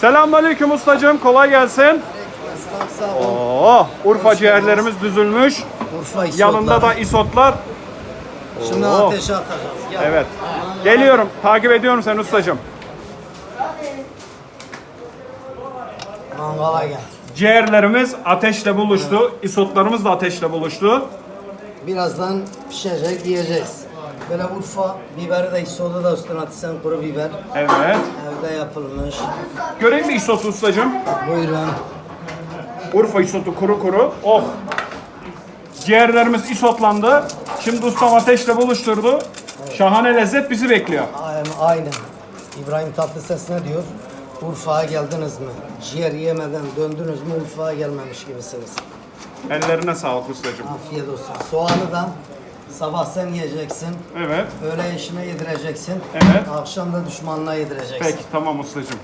Selamünaleyküm ustacığım. Kolay gelsin. Oo, Urfa ciğerlerimiz düzülmüş. Urfa isotlar. Yanında da isotlar. Şimdi Oo. ateşe atacağız. Gel. Evet. Geliyorum. Takip ediyorum seni ustacığım. Mangala gel. Ciğerlerimiz ateşle buluştu. Isotlarımız da ateşle buluştu. Birazdan pişecek yiyeceğiz. Böyle Urfa biberi de isotu da üstüne atırsan kuru biber. Evet. Evde yapılmış. Göreyim mi isotu ustacığım? Buyurun. Urfa isotu kuru kuru. Oh. Ciğerlerimiz isotlandı. Şimdi ustam ateşle buluşturdu. Şahane lezzet bizi bekliyor. Aynen. Aynen. İbrahim Tatlıses ne diyor? Urfa'ya geldiniz mi? Ciğer yemeden döndünüz mü Urfa'ya gelmemiş gibisiniz. Ellerine sağlık ustacığım. Afiyet olsun. Soğanı da sabah sen yiyeceksin. Evet. Öğle eşine yedireceksin. Evet. Akşam da düşmanına yedireceksin. Peki tamam ustacığım.